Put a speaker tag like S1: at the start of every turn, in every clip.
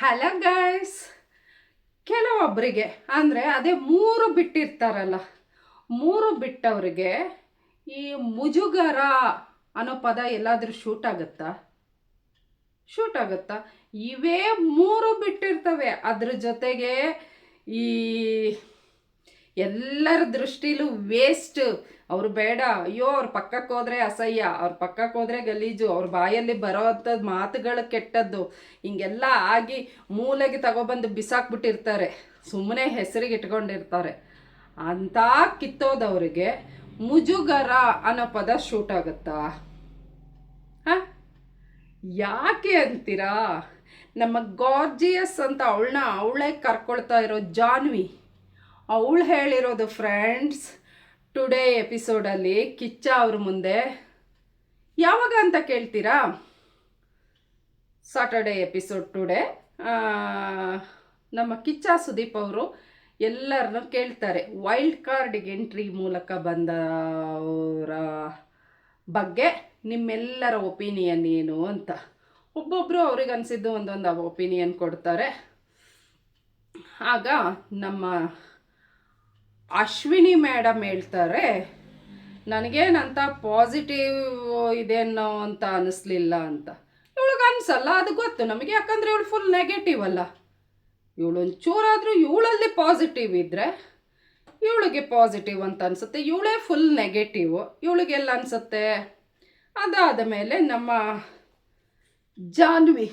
S1: Hello guys ಕೆಲವೊಬ್ಬರಿಗೆ ಅಂದರೆ ಅದೇ ಮೂರು ಬಿಟ್ಟಿರ್ತಾರಲ್ಲ, ಮೂರು ಬಿಟ್ಟವ್ರಿಗೆ ಈ ಮುಜುಗರ ಅನ್ನೋ ಪದ ಎಲ್ಲಾದರೂ ಶೂಟ್ ಆಗುತ್ತಾ? ಶೂಟ್ ಆಗುತ್ತಾ? ಇವೇ ಮೂರು ಬಿಟ್ಟಿರ್ತವೆ. ಅದ್ರ ಜೊತೆಗೆ ಈ ಎಲ್ಲರ ದೃಷ್ಟಿಲೂ ವೇಸ್ಟ್ ಅವ್ರು ಬೇಡ. ಅಯ್ಯೋ, ಅವ್ರ ಪಕ್ಕಕ್ಕೆ ಹೋದ್ರೆ ಅಸಹ್ಯ. ಅವ್ರ ಪಕ್ಕಕ್ಕೆ ಹೋದ್ರೆ ಗಲೀಜು. ಅವ್ರ ಬಾಯಲ್ಲಿ ಬರೋ ಅಂಥದ್ದು ಮಾತುಗಳು ಕೆಟ್ಟದ್ದು. ಹಿಂಗೆಲ್ಲ ಆಗಿ ಮೂಲೆಗೆ ತಗೊಬಂದು ಬಿಸಾಕ್ಬಿಟ್ಟಿರ್ತಾರೆ. ಸುಮ್ಮನೆ ಹೆಸರಿಗೆ ಇಟ್ಕೊಂಡಿರ್ತಾರೆ. ಅಂತ ಕಿತ್ತೋದವ್ರಿಗೆ ಮುಜುಗರ ಅನ್ನೋ ಪದ ಶೂಟ್ ಆಗುತ್ತಾ? ಹಾಂ? ಯಾಕೆ ಅಂತೀರಾ? ನಮ್ಮ ಗಾರ್ಜಿಯಸ್ ಅಂತ ಅವಳನ್ನ ಅವಳೇ ಕರ್ಕೊಳ್ತಾ ಇರೋ ಜಾನ್ವಿ. ಅವಳು ಹೇಳಿರೋದು ಫ್ರೆಂಡ್ಸ್ ಟುಡೇ ಎಪಿಸೋಡಲ್ಲಿ ಕಿಚ್ಚ ಅವ್ರ ಮುಂದೆ ಯಾವಾಗ ಅಂತ ಕೇಳ್ತೀರಾ? ಸಾಟರ್ಡೆ ಎಪಿಸೋಡ್ ಟುಡೇ ನಮ್ಮ ಕಿಚ್ಚ ಸುದೀಪ್ ಅವರು ಎಲ್ಲರನ್ನು ಕೇಳ್ತಾರೆ. ವೈಲ್ಡ್ ಕಾರ್ಡಿಗೆ ಎಂಟ್ರಿ ಮೂಲಕ ಬಂದವರ ಬಗ್ಗೆ ನಿಮ್ಮೆಲ್ಲರ ಒಪಿನಿಯನ್ ಏನು ಅಂತ. ಒಬ್ಬೊಬ್ಬರು ಅವ್ರಿಗೆ ಅನಿಸಿದ್ದು ಒಂದೊಂದು ಒಪಿನಿಯನ್ ಕೊಡ್ತಾರೆ. ಆಗ ನಮ್ಮ ಅಶ್ವಿನಿ ಮೇಡಮ್ ಹೇಳ್ತಾರೆ, ನನಗೇನಂತ ಪಾಸಿಟಿವ್ ಇದೆ ಅನ್ನೋ ಅಂತ ಅನ್ನಿಸ್ಲಿಲ್ಲ ಅಂತ. ಇವಳಿಗೆ ಅನ್ಸಲ್ಲ, ಅದು ಗೊತ್ತು. ನಮಗೆ ಯಾಕಂದರೆ ಇವಳು ಫುಲ್ ನೆಗೆಟಿವ್ ಅಲ್ಲ. ಇವಳು ಒಂಚೂರಾದರೂ ಇವಳಲ್ಲಿ ಪಾಸಿಟಿವ್ ಇದ್ದರೆ ಇವಳಿಗೆ ಪಾಸಿಟಿವ್ ಅಂತ ಅನಿಸುತ್ತೆ. ಇವಳೇ ಫುಲ್ ನೆಗೆಟಿವ್ ಇವಳಿಗೆಲ್ಲ ಅನಿಸುತ್ತೆ. ಅದಾದ ಮೇಲೆ ನಮ್ಮ ಜಾನ್ವಿ,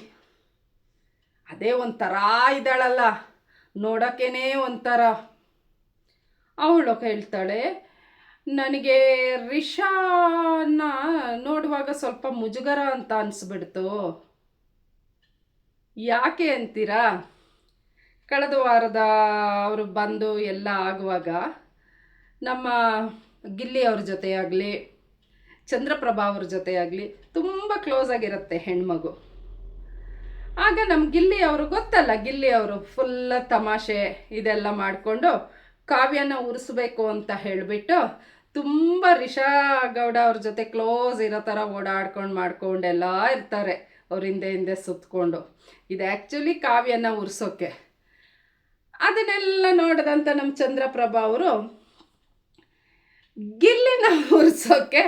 S1: ಅದೇ ಒಂಥರ ಇದ್ದಾಳಲ್ಲ. ನೋಡೋಕ್ಕೇನೆ ಒಂಥರ. ಅವಳು ಹೇಳ್ತಾಳೆ, ನನಗೆ ರಿಷಾನ ನೋಡುವಾಗ ಸ್ವಲ್ಪ ಮುಜುಗರ ಅಂತ ಅನಿಸ್ಬಿಡ್ತು. ಯಾಕೆ ಅಂತೀರಾ? ಕಳೆದ ವಾರದ ಅವರು ಬಂದು ಎಲ್ಲ ಆಗುವಾಗ ನಮ್ಮ ಗಿಲ್ಲಿ ಅವ್ರ ಜೊತೆಯಾಗಲಿ ಚಂದ್ರಪ್ರಭಾ ಅವ್ರ ಜೊತೆಯಾಗಲಿ ತುಂಬ ಕ್ಲೋಸ್ ಆಗಿರುತ್ತೆ ಹೆಣ್ಮಗು. ಆಗ ನಮ್ಮ ಗಿಲ್ಲಿ ಅವರು ಗೊತ್ತಲ್ಲ, ಗಿಲ್ಲಿ ಅವರು ಫುಲ್ ತಮಾಷೆ ಇದೆಲ್ಲ ಮಾಡಿಕೊಂಡು ಕಾವ್ಯನ ಉರಿಸ್ಬೇಕು ಅಂತ ಹೇಳಿಬಿಟ್ಟು ತುಂಬ ರಿಷಾ ಗೌಡ ಅವ್ರ ಜೊತೆ ಕ್ಲೋಸ್ ಇರೋ ಥರ ಓಡಾಡ್ಕೊಂಡು ಮಾಡ್ಕೊಂಡೆಲ್ಲ ಇರ್ತಾರೆ ಅವ್ರ ಹಿಂದೆ ಹಿಂದೆ ಸುತ್ತಕೊಂಡು ಇದು ಆ್ಯಕ್ಚುಲಿ ಕಾವ್ಯನ ಉರಿಸೋಕ್ಕೆ ಅದನ್ನೆಲ್ಲ ನೋಡಿದಂಥ ನಮ್ಮ ಚಂದ್ರಪ್ರಭಾ ಅವರು, ಗಿಲ್ಲಿನ ಉರ್ಸೋಕ್ಕೆ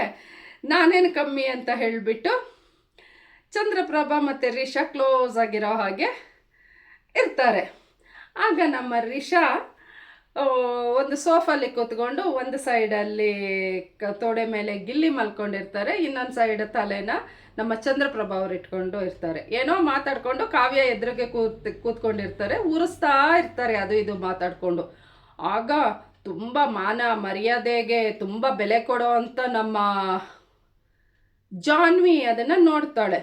S1: ನಾನೇನು ಕಮ್ಮಿ ಅಂತ ಹೇಳಿಬಿಟ್ಟು ಚಂದ್ರಪ್ರಭಾ ಮತ್ತು ರಿಷಾ ಕ್ಲೋಸ್ ಆಗಿರೋ ಹಾಗೆ ಇರ್ತಾರೆ. ಆಗ ನಮ್ಮ ರಿಷಾ ಒಂದು ಸೋಫಲ್ಲಿ ಕೂತ್ಕೊಂಡು ಒಂದು ಸೈಡಲ್ಲಿ ತೊಡೆ ಮೇಲೆ ಗಿಲ್ಲಿ ಮಲ್ಕೊಂಡಿರ್ತಾರೆ, ಇನ್ನೊಂದು ಸೈಡ್ ತಲೆನ ನಮ್ಮ ಚಂದ್ರಪ್ರಭಾ ಅವ್ರು ಇಟ್ಕೊಂಡು ಇರ್ತಾರೆ. ಏನೋ ಮಾತಾಡ್ಕೊಂಡು ಕಾವ್ಯ ಎದುರಿಗೆ ಕೂತ್, ಕೂತ್ಕೊಂಡಿರ್ತಾರೆ, ಉರಿಸ್ತಾ ಇರ್ತಾರೆ ಅದು ಇದು ಮಾತಾಡಿಕೊಂಡು. ಆಗ ತುಂಬ ಮಾನ ಮರ್ಯಾದೆಗೆ ತುಂಬ ಬೆಲೆ ಕೊಡೋ ಅಂತ ನಮ್ಮ ಜಾನ್ವಿ ಅದನ್ನು ನೋಡ್ತಾಳೆ.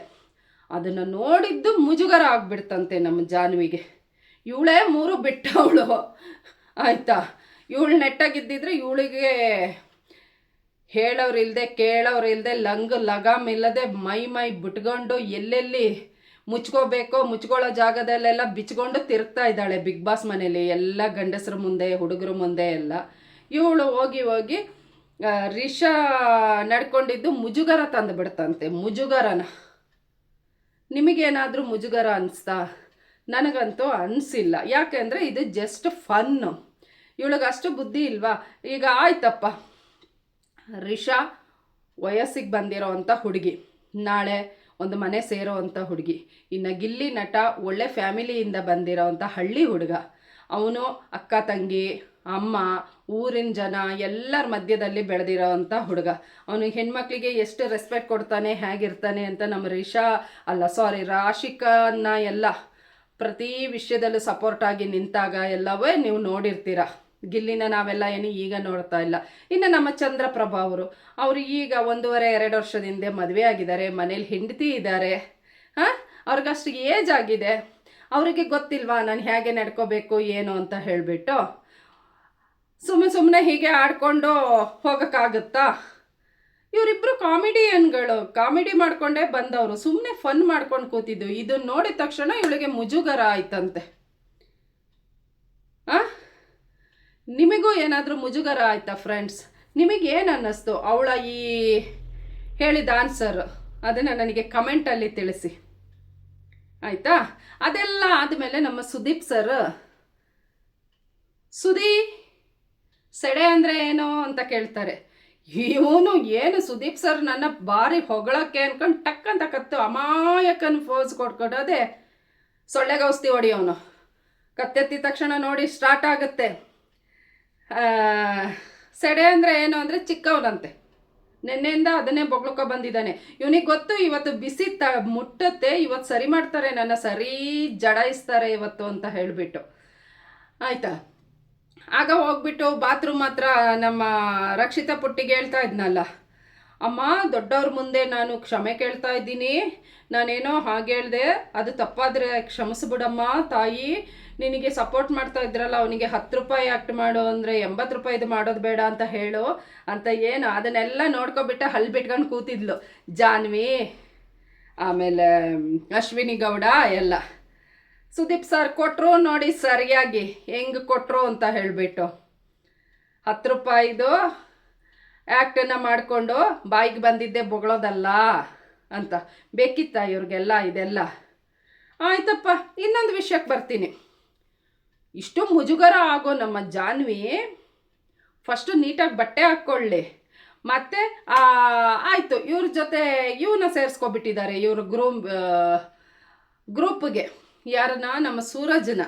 S1: ಅದನ್ನು ನೋಡಿದ್ದು ಮುಜುಗರ ಆಗ್ಬಿಡ್ತಂತೆ ನಮ್ಮ ಜಾನ್ವಿಗೆ. ಇವಳೇ ಮೂರು ಬಿಟ್ಟವಳು. ಆಯಿತಾ? ಇವಳು ನೆಟ್ಟಾಗಿದ್ದಿದ್ರೆ ಇವಳಿಗೆ ಹೇಳೋರು ಇಲ್ಲದೆ ಕೇಳೋರು ಇಲ್ಲದೆ ಲಂಗ್ ಲಗಾಮ್ ಇಲ್ಲದೆ ಮೈ ಮೈ ಬಿಟ್ಕೊಂಡು ಎಲ್ಲೆಲ್ಲಿ ಮುಚ್ಕೋಬೇಕೋ ಮುಚ್ಕೊಳ್ಳೋ ಜಾಗದಲ್ಲೆಲ್ಲ ಬಿಚ್ಕೊಂಡು ತಿರುಗ್ತಾ ಇದ್ದಾಳೆ ಬಿಗ್ ಬಾಸ್ ಮನೇಲಿ ಎಲ್ಲ ಗಂಡಸ್ರ ಮುಂದೆ, ಹುಡುಗರ ಮುಂದೆ ಎಲ್ಲ. ಇವಳು ಹೋಗಿ ಹೋಗಿ ರಿಷಾ ನಡ್ಕೊಂಡಿದ್ದು ಮುಜುಗರ ತಂದು ಬಿಡ್ತಂತೆ. ಮುಜುಗರನ. ನಿಮಗೇನಾದರೂ ಮುಜುಗರ ಅನಿಸ್ತಾ? ನನಗಂತೂ ಅನಿಸಿಲ್ಲ. ಯಾಕೆಂದರೆ ಇದು ಜಸ್ಟ್ ಫನ್ನು ಇವಳಿಗೆ ಅಷ್ಟು ಬುದ್ಧಿ ಇಲ್ವಾ? ಈಗ ಆಯ್ತಪ್ಪ. ರಿಷಾ ವಯಸ್ಸಿಗೆ ಬಂದಿರೋ ಅಂಥ ಹುಡುಗಿ. ನಾಳೆ ಒಂದು ಮನೆ ಸೇರೋ ಅಂಥ ಹುಡುಗಿ. ಇನ್ನು ಗಿಲ್ಲಿ ನಟ ಒಳ್ಳೆ ಫ್ಯಾಮಿಲಿಯಿಂದ ಬಂದಿರೋ ಅಂಥ ಹಳ್ಳಿ ಹುಡುಗ. ಅವನು ಅಕ್ಕ, ತಂಗಿ, ಅಮ್ಮ, ಊರಿನ ಜನ ಎಲ್ಲರ ಮಧ್ಯದಲ್ಲಿ ಬೆಳೆದಿರೋ ಅಂಥ ಹುಡುಗ. ಅವನು ಹೆಣ್ಮಕ್ಳಿಗೆ ಎಷ್ಟು ರೆಸ್ಪೆಕ್ಟ್ ಕೊಡ್ತಾನೆ, ಹೇಗಿರ್ತಾನೆ ಅಂತ ನಮ್ಮ ರಿಷಾ ಅಲ್ಲ ಸಾರಿ ರಾಶಿಕನ್ನ ಎಲ್ಲ ಪ್ರತಿ ವಿಷಯದಲ್ಲೂ ಸಪೋರ್ಟ್ ಆಗಿ ನಿಂತಾಗ ಎಲ್ಲವೇ ನೀವು ನೋಡಿರ್ತೀರ. ಗಿಲ್ಲಿನ ನಾವೆಲ್ಲ ಏನು ಈಗ ನೋಡ್ತಾ ಇಲ್ಲ. ಇನ್ನು ನಮ್ಮ ಚಂದ್ರಪ್ರಭಾ ಅವರು ಅವರು ಈಗ ಒಂದೂವರೆ, ಎರಡು ವರ್ಷದ ಹಿಂದೆ ಮದುವೆ ಆಗಿದ್ದಾರೆ, ಮನೇಲಿ ಹೆಂಡತಿ ಇದ್ದಾರೆ. ಹಾಂ? ಅವ್ರಿಗಷ್ಟು ಏಜ್ ಆಗಿದೆ. ಅವರಿಗೆ ಗೊತ್ತಿಲ್ವಾ ನಾನು ಹೇಗೆ ನಡ್ಕೋಬೇಕು, ಏನು ಅಂತ ಹೇಳಿಬಿಟ್ಟು? ಸುಮ್ಮನೆ ಸುಮ್ಮನೆ ಹೀಗೆ ಆಡ್ಕೊಂಡು ಹೋಗೋಕ್ಕಾಗುತ್ತಾ? ಇವರಿಬ್ಬರು ಕಾಮಿಡಿಯನ್ಗಳು. ಕಾಮಿಡಿ ಮಾಡಿಕೊಂಡೇ ಬಂದವರು. ಸುಮ್ಮನೆ ಫನ್ ಮಾಡ್ಕೊಂಡು ಕೂತಿದ್ದು. ಇದನ್ನ ನೋಡಿದ ತಕ್ಷಣ ಇವಳಿಗೆ ಮುಜುಗರ ಆಯ್ತಂತೆ. ಆ ನಿಮಗೂ ಏನಾದರೂ ಮುಜುಗರ ಆಯಿತಾ ಫ್ರೆಂಡ್ಸ್ ನಿಮಗೆ ಏನು ಅನ್ನಿಸ್ತು ಅವಳ ಈ ಹೇಳಿದ ಆನ್ಸರ್ ಅದನ್ನು ನನಗೆ ಕಮೆಂಟಲ್ಲಿ ತಿಳಿಸಿ. ಆಯಿತಾ? ಅದೆಲ್ಲ ಆದಮೇಲೆ ನಮ್ಮ ಸುದೀಪ್ ಸರ್ ಸುದೀ, ಸೆಡೆ ಅಂದರೆ ಏನು ಅಂತ ಕೇಳ್ತಾರೆ. ಇವನು ಏನು ಸುದೀಪ್ ಸರ್ ನನ್ನ ಬಾರಿ ಹೊಗಳಕ್ಕೆ ಅನ್ಕೊಂಡು ಟಕ್ ಅಂತ ಕತ್ತು ಅಮಾಯಕನ ಫೋಸ್ ಕೊಟ್ಕೊಡೋದೆ ಸೊಳ್ಳೆಗೌಸ್ತಿ ಹೊಡಿಯೋನು. ಕತ್ತೆತ್ತಿದ ತಕ್ಷಣ ನೋಡಿ ಸ್ಟಾರ್ಟ್ ಆಗುತ್ತೆ. ಸೆಡೆ ಅಂದರೆ ಏನು ಅಂದರೆ ಚಿಕ್ಕವನಂತೆ. ನಿನ್ನೆಯಿಂದ ಅದನ್ನೇ ಬೊಗ್ಳಕ ಬಂದಿದ್ದಾನೆ. ಇವನಿಗೆ ಗೊತ್ತು ಇವತ್ತು ಬಿಸಿ ತ, ಮುಟ್ಟತ್ತೆ ಇವತ್ತು ಸರಿ ಮಾಡ್ತಾರೆ, ನನ್ನ ಸರಿ ಜಡಾಯಿಸ್ತಾರೆ ಇವತ್ತು ಅಂತ ಹೇಳಿಬಿಟ್ಟು. ಆಯಿತಾ? ಆಗ ಹೋಗ್ಬಿಟ್ಟು ಬಾತ್ರೂಮ್ ಹತ್ರ ನಮ್ಮ ರಕ್ಷಿತಾ ಪುಟ್ಟಿಗೆ ಹೇಳ್ತಾ ಇದ್ನಲ್ಲ. ಅಮ್ಮ, ದೊಡ್ಡವ್ರ ಮುಂದೆ ನಾನು ಕ್ಷಮೆ ಕೇಳ್ತಾ ಇದ್ದೀನಿ. ನಾನೇನೋ ಹಾಗೆ ಹೇಳ್ದೆ, ಅದು ತಪ್ಪಾದರೆ ಕ್ಷಮಿಸ್ಬಿಡಮ್ಮ ತಾಯಿ. ನಿನಗೆ ಸಪೋರ್ಟ್ ಮಾಡ್ತಾ ಇದ್ರಲ್ಲ, ಅವನಿಗೆ ಹತ್ತು ರೂಪಾಯಿ ಆಕ್ಟ್ ಮಾಡು ಅಂದರೆ ಎಂಬತ್ತು ರೂಪಾಯಿದು ಮಾಡೋದು ಬೇಡ ಅಂತ ಹೇಳು. ಅಂತ ಏನು, ಅದನ್ನೆಲ್ಲ ನೋಡ್ಕೊಬಿಟ್ಟು ಹಲ್ಲಿ ಬಿಟ್ಕೊಂಡು ಕೂತಿದ್ಲು. ಜಾನ್ವಿ, ಆಮೇಲೆ, ಅಶ್ವಿನಿ ಗೌಡ, ಎಲ್ಲ. ಸುದೀಪ್ ಸರ್ ಕೊಟ್ಟರು ನೋಡಿ ಸರಿಯಾಗಿ. ಹೆಂಗೆ ಕೊಟ್ಟರು ಅಂತ ಹೇಳಿಬಿಟ್ಟು. ಹತ್ತು ರೂಪಾಯಿದು ಆ್ಯಕ್ಟನ್ನು ಮಾಡಿಕೊಂಡು ಬಾಯಿಗೆ ಬಂದಿದ್ದೆ ಬೊಗಳೋದಲ್ಲ ಅಂತ. ಬೇಕಿತ್ತ ಇವ್ರಿಗೆಲ್ಲ, ಇದೆಲ್ಲ? ಆಯ್ತಪ್ಪ, ಇನ್ನೊಂದು ವಿಷಯಕ್ಕೆ ಬರ್ತೀನಿ. ಇಷ್ಟು ಮುಜುಗರ ಆಗೋ ನಮ್ಮ ಜಾನ್ವಿ ಫಸ್ಟು ನೀಟಾಗಿ ಬಟ್ಟೆ ಹಾಕ್ಕೊಳ್ಳಿ. ಮತ್ತು ಆಯಿತು, ಇವ್ರ ಜೊತೆ ಇವನ್ನ ಸೇರಿಸ್ಕೊಬಿಟ್ಟಿದ್ದಾರೆ, ಇವರು ಗ್ರೂಮ್ ಗ್ರೂಪ್ಗೆ ಯಾರನ್ನ? ನಮ್ಮ ಸೂರಜ್ನ.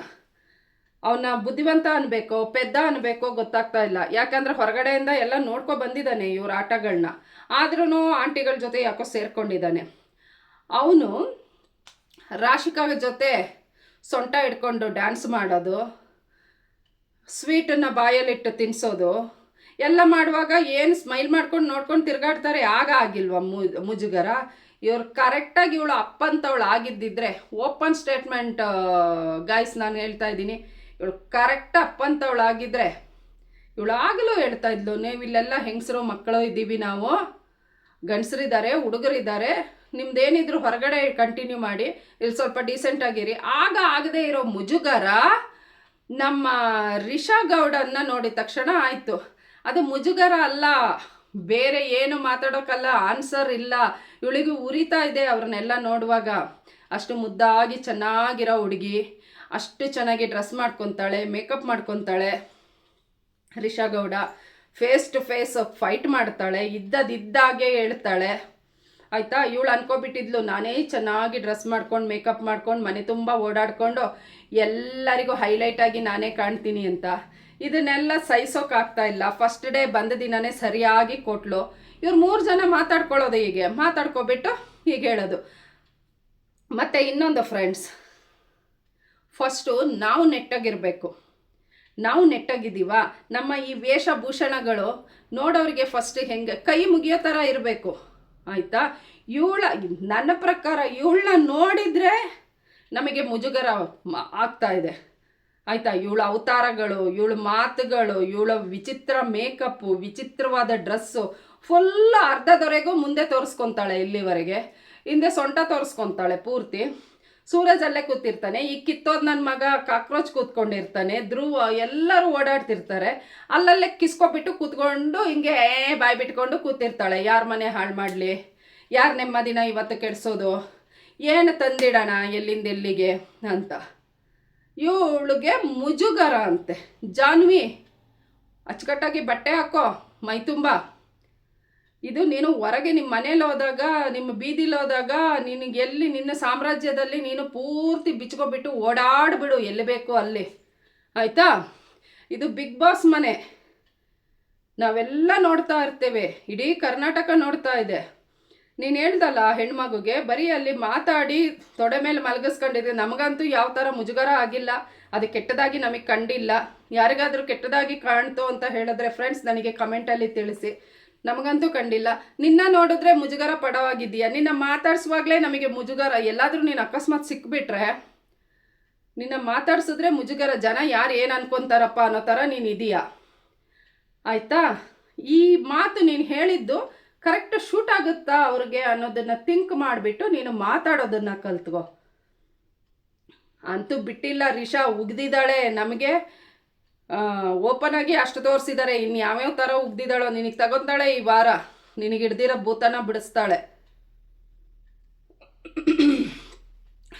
S1: ಅವನ ಬುದ್ಧಿವಂತ ಅನ್ಬೇಕೋ, ಪೆದ್ದ ಅನ್ಬೇಕೋ ಗೊತ್ತಾಗ್ತಾ ಇಲ್ಲ. ಯಾಕಂದ್ರೆ ಹೊರಗಡೆಯಿಂದ ಎಲ್ಲ ನೋಡ್ಕೊ ಬಂದಿದ್ದಾನೆ ಇವ್ರ ಆಟಗಳನ್ನ ಆದ್ರೂ ಆಂಟಿಗಳ ಜೊತೆ ಯಾಕೋ ಸೇರ್ಕೊಂಡಿದ್ದಾನೆ. ಅವನು ರಾಶಿಕಾ ಜೊತೆ ಸೊಂಟ ಇಟ್ಕೊಂಡು ಡ್ಯಾನ್ಸ್ ಮಾಡೋದು ಸ್ವೀಟನ್ನು ಬಾಯಲ್ಲಿಟ್ಟು ತಿನ್ನಿಸೋದು ಎಲ್ಲ ಮಾಡುವಾಗ ಏನು ಸ್ಮೈಲ್ ಮಾಡ್ಕೊಂಡು ನೋಡ್ಕೊಂಡು ತಿರುಗಾಡ್ತಾರೆ, ಆಗ ಆಗಿಲ್ವ ಮುಜುಗರ. ಇವ್ರು ಕರೆಕ್ಟಾಗಿ ಇವಳು ಅಪ್ಪಂತವಳು ಆಗಿದ್ದಿದ್ರೆ ಓಪನ್ ಸ್ಟೇಟ್ಮೆಂಟ್ ಗಾಯ್ಸ್ ನಾನು ಹೇಳ್ತಾ ಇದ್ದೀನಿ. ಇವಳು ಕರೆಕ್ಟ್ ಅಪ್ಪಂತವಳು ಆಗಿದ್ರೆ ಇವಳು ಆಗಲೂ ಹೇಳ್ತಾ ಇದ್ಲು ನೀವು ಇಲ್ಲೆಲ್ಲ ಹೆಂಗಸರು ಮಕ್ಕಳು ಇದ್ದೀವಿ ನಾವು. ಗಂಡಸರಿದ್ದಾರೆ, ಹುಡುಗರಿದ್ದಾರೆ. ನಿಮ್ದೇನಿದ್ರು ಹೊರಗಡೆ ಕಂಟಿನ್ಯೂ ಮಾಡಿ, ಇಲ್ಲಿ ಸ್ವಲ್ಪ ಡೀಸೆಂಟ್ ಆಗಿರಿ. ಆಗ ಆಗದೆ ಇರೋ ಮುಜುಗರ ನಮ್ಮ ರಿಷಾ ಗೌಡನ್ನ ನೋಡಿದ ತಕ್ಷಣ ಆಯಿತು. ಅದು ಮುಜುಗರ ಅಲ್ಲ, ಬೇರೆ ಏನು ಮಾತಾಡೋಕ್ಕಲ್ಲ ಆನ್ಸರ್ ಇಲ್ಲ. ಇವಳಿಗೂ ಉರಿತಾ ಇದೆ ಅವ್ರನ್ನೆಲ್ಲ ನೋಡುವಾಗ. ಅಷ್ಟು ಮುದ್ದಾಗಿ ಚೆನ್ನಾಗಿರೋ ಹುಡುಗಿ. ಅಷ್ಟು ಚೆನ್ನಾಗಿ ಡ್ರೆಸ್ ಮಾಡ್ಕೊತಾಳೆ, makeup ಮಾಡ್ಕೊತಾಳೆ. Risha Gowda face to face fight ಮಾಡ್ತಾಳೆ ಇದ್ದದಿದ್ದಾಗೆ ಹೇಳ್ತಾಳೆ. ಆಯಿತಾ? ಇವಳು ಅನ್ಕೋಬಿಟ್ಟಿದ್ಲು, ನಾನೇ ಚೆನ್ನಾಗಿ ಡ್ರೆಸ್ ಮಾಡ್ಕೊಂಡು, ಮೇಕಪ್ ಮಾಡ್ಕೊಂಡು, ಮನೆ ತುಂಬ ಓಡಾಡಿಕೊಂಡು ಎಲ್ಲರಿಗೂ ಹೈಲೈಟ್ ಆಗಿ ನಾನೇ ಕಾಣ್ತೀನಿ ಅಂತ. ಇದನ್ನೆಲ್ಲ ಸಹಿಸೋಕ್ಕಾಗ್ತಾ ಇಲ್ಲ. ಫಸ್ಟ್ ಡೇ ಬಂದ ದಿನನೇ ಸರಿಯಾಗಿ ಕೊಟ್ಲು. ಇವ್ರು ಮೂರು ಜನ ಮಾತಾಡ್ಕೊಳ್ಳೋದು ಹೀಗೆ. ಮಾತಾಡ್ಕೊಬಿಟ್ಟು ಹೀಗೆ ಹೇಳೋದು. ಮತ್ತು ಇನ್ನೊಂದು ಫ್ರೆಂಡ್ಸ್ ಫಸ್ಟು ನಾವು ನೆಟ್ಟಗಿರಬೇಕು. ನಾವು ನೆಟ್ಟಾಗಿದ್ದೀವ. ನಮ್ಮ ಈ ವೇಷಭೂಷಣಗಳು ನೋಡೋರಿಗೆ ಫಸ್ಟ್ ಹೆಂಗೆ ಕೈ ಮುಗಿಯೋ ಥರ ಇರಬೇಕು. ಆಯಿತಾ? ಇವಳ, ನನ್ನ ಪ್ರಕಾರ ಇವಳನ್ನ ನೋಡಿದರೆ ನಮಗೆ ಮುಜುಗರ ಆಗ್ತಾ ಇದೆ. ಆಯಿತಾ? ಇವಳ ಅವತಾರಗಳು, ಇವಳ ಮಾತುಗಳು, ಇವಳ ವಿಚಿತ್ರ ಮೇಕಪ್ಪು ವಿಚಿತ್ರವಾದ ಡ್ರೆಸ್ಸು ಫುಲ್ ಅರ್ಧದವರೆಗೂ ಮುಂದೆ ತೋರಿಸ್ಕೊತಾಳೆ ಇಲ್ಲಿವರೆಗೆ. ಹಿಂದೆ ಸೊಂಟ ತೋರಿಸ್ಕೊತಾಳೆ ಪೂರ್ತಿ. ಸೂರಜ್ ಅಲ್ಲೇ ಕೂತಿರ್ತಾನೆ. ಈ ಕಿತ್ತೋದ್ ನನ್ನ ಮಗ ಕಾಕ್ರೋಚ್ ಕೂತ್ಕೊಂಡಿರ್ತಾನೆ. ಧ್ರುವ, ಎಲ್ಲರೂ ಓಡಾಡ್ತಿರ್ತಾರೆ. ಅಲ್ಲಲ್ಲೇ ಕಿಸ್ಕೊಬಿಟ್ಟು ಕೂತ್ಕೊಂಡು ಹಿಂಗೆ ಬಾಯ್ ಬಿಟ್ಕೊಂಡು ಕೂತಿರ್ತಾಳೆ. ಯಾರ ಮನೆ ಹಾಳು ಮಾಡಲಿ? ಯಾರ ನೆಮ್ಮದಿನ ಇವತ್ತು ಕೆಡಿಸೋದು? ಏನು ತಂದಿಡೋಣ ಎಲ್ಲಿಂದ ಎಲ್ಲಿಗೆ ಅಂತ. ಇವಳಿಗೆ ಮುಜುಗರ ಅಂತೆ. ಜಾನ್ವಿ, ಅಚ್ಚುಕಟ್ಟಾಗಿ ಬಟ್ಟೆ ಹಾಕೋ ಮೈ ತುಂಬ. ಇದು ನೀನು ಹೊರಗೆ ನಿಮ್ಮ ಮನೇಲಿ ಹೋದಾಗ ನಿಮ್ಮ ಬೀದಿಲಿ ಹೋದಾಗ, ನಿನಗೆ ಎಲ್ಲಿ ನಿನ್ನ ಸಾಮ್ರಾಜ್ಯದಲ್ಲಿ ನೀನು ಪೂರ್ತಿ ಬಿಚ್ಕೊಬಿಟ್ಟು ಓಡಾಡ್ಬಿಡು, ಎಲ್ಲಿ ಬೇಕು ಅಲ್ಲಿ. ಆಯಿತಾ? ಇದು ಬಿಗ್ ಬಾಸ್ ಮನೆ. ನಾವೆಲ್ಲ ನೋಡ್ತಾ ಇರ್ತೇವೆ. ಇಡೀ ಕರ್ನಾಟಕ ನೋಡ್ತಾ ಇದೆ. ನೀನು ಹೇಳ್ದಲ್ಲ ಹೆಣ್ಮಗುಗೆ, ಬರೀ ಅಲ್ಲಿ ಮಾತಾಡಿ ತೊಡೆ ಮೇಲೆ ಮಲಗಿಸ್ಕೊಂಡಿದ್ರೆ ನಮಗಂತೂ ಯಾವ ಥರ ಮುಜುಗರ ಆಗಿಲ್ಲ. ಅದು ಕೆಟ್ಟದಾಗಿ ನಮಗೆ ಕಂಡಿಲ್ಲ. ಯಾರಿಗಾದರೂ ಕೆಟ್ಟದಾಗಿ ಕಾಣ್ತು ಅಂತ ಹೇಳಿದ್ರೆ ಫ್ರೆಂಡ್ಸ್ ನನಗೆ ಕಮೆಂಟಲ್ಲಿ ತಿಳಿಸಿ. ನಮಗಂತೂ ಕಂಡಿಲ್ಲ. ನಿನ್ನ ನೋಡಿದ್ರೆ ಮುಜುಗರ ಪಡವಾಗಿದ್ದೀಯಾ. ನಿನ್ನ ಮಾತಾಡಿಸುವಾಗಲೇ ನಮಗೆ ಮುಜುಗರ. ಎಲ್ಲಾದರೂ ನೀನು ಅಕಸ್ಮಾತ್ ಸಿಕ್ಬಿಟ್ರೆ, ನಿನ್ನ ಮಾತಾಡ್ಸಿದ್ರೆ ಮುಜುಗರ ಜನ ಯಾರು ಏನು ಅನ್ಕೊಂತಾರಪ್ಪ ಅನ್ನೋ ಥರ ನೀನು ಇದೆಯಾ. ಆಯಿತಾ? ಈ ಮಾತು ನೀನು ಹೇಳಿದ್ದು ಕರೆಕ್ಟ್ ಶೂಟ್ ಆಗುತ್ತಾ ಅವ್ರಿಗೆ ಅನ್ನೋದನ್ನು ಥಿಂಕ್ ಮಾಡಿಬಿಟ್ಟು ನೀನು ಮಾತಾಡೋದನ್ನು ಕಲ್ತ್ಕೋ. ಅಂತೂ ಬಿಟ್ಟಿಲ್ಲ ರಿಷಾ, ಉಗ್ದಿದ್ದಾಳೆ ನಮಗೆ. ಓಪನ್ ಆಗಿ ಅಷ್ಟು ತೋರಿಸಿದ್ದಾರೆ ಇನ್ನು ಯಾವ್ಯಾವ ಥರ ಉಗ್ದಿದ್ದಾಳೋ ನಿನಗೆ ತಗೊಂತಾಳೆ ಈ ವಾರ. ನಿನಗೆ ಹಿಡ್ದಿರೋ ಭೂತನ ಬಿಡಿಸ್ತಾಳೆ.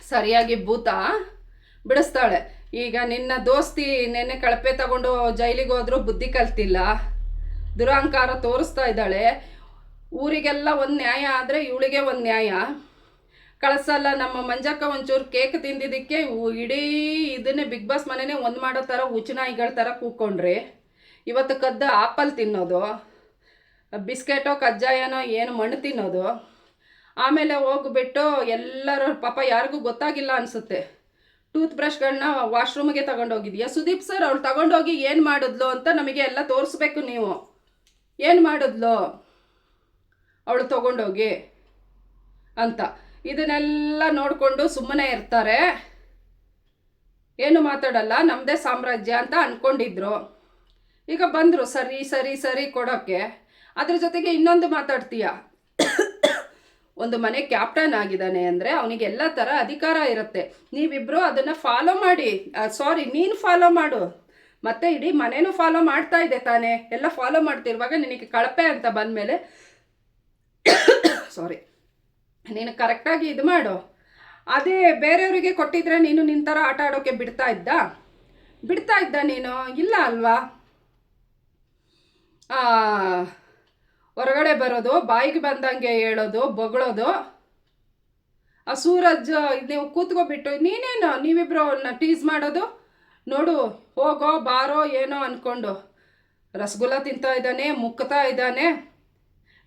S1: ಸರಿಯಾಗಿ ಭೂತ ಬಿಡಿಸ್ತಾಳೆ. ಈಗ ನಿನ್ನ ದೋಸ್ತಿ ನೆನ್ನೆ ಕಳಪೆ ತಗೊಂಡು ಜೈಲಿಗೆ ಹೋದ್ರು ಬುದ್ಧಿ ಕಲ್ತಿಲ್ಲ. ದುರಹಂಕಾರ ತೋರಿಸ್ತಾ ಇದ್ದಾಳೆ. ಊರಿಗೆಲ್ಲ ಒಂದು ನ್ಯಾಯ ಆದರೆ ಇವಳಿಗೆ ಒಂದು ನ್ಯಾಯ. ಕಳ್ಸಲ್ಲ, ನಮ್ಮ ಮಂಜಕ್ಕ ಒಂಚೂರು ಕೇಕ್ ತಿಂದಿದ್ದಕ್ಕೆ ಇಡೀ ಇದನ್ನೇ ಬಿಗ್ ಬಾಸ್ ಮನೆನೇ ಒಂದು ಮಾಡೋ ಥರ ಉಚ್ಚನಾಯಿಗಳ ಥರ ಕೂಕೊಂಡ್ರಿ, ಇವತ್ತು ಕದ್ದ ಆಪಲ್ ತಿನ್ನೋದು, ಬಿಸ್ಕೆಟೋ, ಕಜ್ಜಾಯನೋ, ಏನು ಮಣ್ಣು ತಿನ್ನೋದು, ಆಮೇಲೆ ಹೋಗ್ಬಿಟ್ಟು ಎಲ್ಲರೂ ಪಾಪ ಯಾರಿಗೂ ಗೊತ್ತಾಗಿಲ್ಲ ಅನಿಸುತ್ತೆ. ಟೂತ್ ಬ್ರಷ್ಗಳನ್ನ ವಾಶ್ರೂಮ್ಗೆ ತಗೊಂಡೋಗಿದ್ಯಾ? ಸುದೀಪ್ ಸರ್ ಅವ್ಳು ತಗೊಂಡೋಗಿ ಏನು ಮಾಡಿದ್ಲು ಅಂತ ನಮಗೆ ಎಲ್ಲ ತೋರಿಸ್ಬೇಕು ನೀವು. ಏನು ಮಾಡಿದ್ಲು? ಅವಳು ತಗೊಂಡೋಗಿ ಅಂತ. ಇದನ್ನೆಲ್ಲ ನೋಡಿಕೊಂಡು ಸುಮ್ಮನೆ ಇರ್ತಾರೆ. ಏನು ಮಾತಾಡಲ್ಲ ನಮ್ಮದೇ ಸಾಮ್ರಾಜ್ಯ ಅಂತ ಅಂದ್ಕೊಂಡಿದ್ರು ಈಗ ಬಂದರು, ಸರಿ ಸರಿ ಸರಿ ಕೊಡೋಕ್ಕೆ. ಅದ್ರ ಜೊತೆಗೆ ಇನ್ನೊಂದು ಮಾತಾಡ್ತೀಯ. ಒಂದು ಮನೆ ಕ್ಯಾಪ್ಟನ್ ಆಗಿದ್ದಾನೆ ಅಂದರೆ ಅವನಿಗೆ ಎಲ್ಲ ಥರ ಅಧಿಕಾರ ಇರುತ್ತೆ. ನೀವಿಬ್ಬರು ಅದನ್ನು ಫಾಲೋ ಮಾಡಿ ಸಾರಿ, ನೀನು ಫಾಲೋ ಮಾಡು. ಮತ್ತೆ ಇಡೀ ಮನೇನೂ ಫಾಲೋ ಮಾಡ್ತಾ ಇದೆ ತಾನೇ. ಎಲ್ಲ ಫಾಲೋ ಮಾಡ್ತಿರುವಾಗ ನಿನಗೆ ಕಳಪೆ ಅಂತ ಬಂದಮೇಲೆ, ಸಾರಿ. ನೀನು ಕರೆಕ್ಟಾಗಿ ಇದು ಮಾಡು. ಅದೇ ಬೇರೆಯವರಿಗೆ ಕೊಟ್ಟಿದ್ರೆ ನೀನು ನಿನ್ನ ಥರ ಆಟ ಆಡೋಕ್ಕೆ ಬಿಡ್ತಾ ಇದ್ದ? ಬಿಡ್ತಾ ಇದ್ದ ನೀನು? ಇಲ್ಲ ಅಲ್ವಾ? ಹೊರಗಡೆ ಬರೋದು, ಬಾಯಿಗೆ ಬಂದಂಗೆ ಹೇಳೋದು, ಬೊಗಳೋದು. ಆ ಸೂರಜ್, ನೀವು ಕೂತ್ಕೊಬಿಟ್ಟು, ನೀನೇನು? ನೀವಿಬ್ಬರು ಅವನ್ನ ಟೀಸ್ ಮಾಡೋದು? ನೋಡು, ಹೋಗೋ, ಬಾರೋ, ಏನೋ ಅಂದ್ಕೊಂಡು ರಸಗುಲ್ಲ ತಿಂತಾ ಇದ್ದಾನೆ ಮುಕ್ತಾ ಇದ್ದಾನೆ.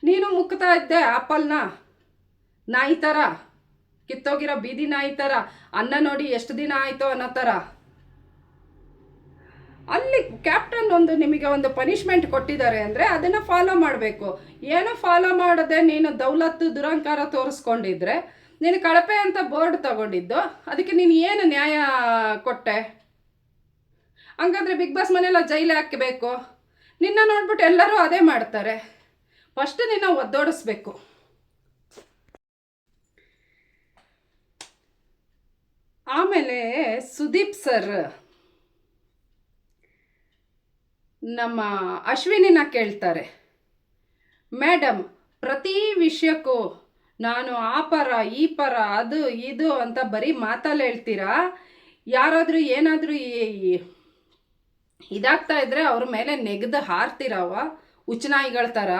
S1: ನೀನು ಮುಕ್ತಾ ಇದ್ದೆ, ಆಪಲ್ನ. ನಾಯಿ ಥರ ಕಿತ್ತೋಗಿರೋ ಬೀದಿ ನಾಯಿ ಥರ ಅನ್ನ ನೋಡಿ ಎಷ್ಟು ದಿನ ಆಯಿತು ಅನ್ನೋ ಥರ ಅಲ್ಲಿ ಕ್ಯಾಪ್ಟನ್ ಒಂದು ನಿಮಗೆ ಒಂದು ಪನಿಷ್ಮೆಂಟ್ ಕೊಟ್ಟಿದ್ದಾರೆ ಅಂದರೆ ಅದನ್ನು ಫಾಲೋ ಮಾಡಬೇಕು. ಏನೋ ಫಾಲೋ ಮಾಡದೆ ನೀನು ದೌಲತ್ತು, ದುರಂಕಾರ ತೋರಿಸ್ಕೊಂಡಿದ್ರೆ, ನೀನು ಕಳಪೆ ಅಂತ ಬೋರ್ಡ್ ತಗೊಂಡಿದ್ದು, ಅದಕ್ಕೆ ನೀನು ಏನು ನ್ಯಾಯ ಕೊಟ್ಟೆ? ಹಂಗಾದ್ರೆ ಬಿಗ್ ಬಾಸ್ ಮನೆಯಲ್ಲ ಜೈಲೇ ಹಾಕಬೇಕು. ನಿನ್ನ ನೋಡ್ಬಿಟ್ಟು ಎಲ್ಲರೂ ಅದೇ ಮಾಡ್ತಾರೆ. ಫಸ್ಟ್ ನಿನ್ನ ಒದ್ದೋಡಿಸ್ಬೇಕು. ಆಮೇಲೆ ಸುದೀಪ್ ಸರ್, ನಮ್ಮ ಅಶ್ವಿನಿನ ಕೇಳ್ತಾರೆ ಮೇಡಮ್ ಪ್ರತಿ ವಿಷಯಕ್ಕೂ ನಾನು ಆ ಪರ, ಈ ಪರ, ಅದು, ಇದು ಅಂತ ಬರೀ ಮಾತಲ್ಲಿ ಹೇಳ್ತೀರಾ? ಯಾರಾದರೂ ಏನಾದರೂ ಇದಾಗ್ತಾ ಇದ್ರೆ ಅವ್ರ ಮೇಲೆ ನೆಗೆದು ಹಾರ್ತಿರವ ಉಚ್ಚನಾಯಿಗಳ ಥರ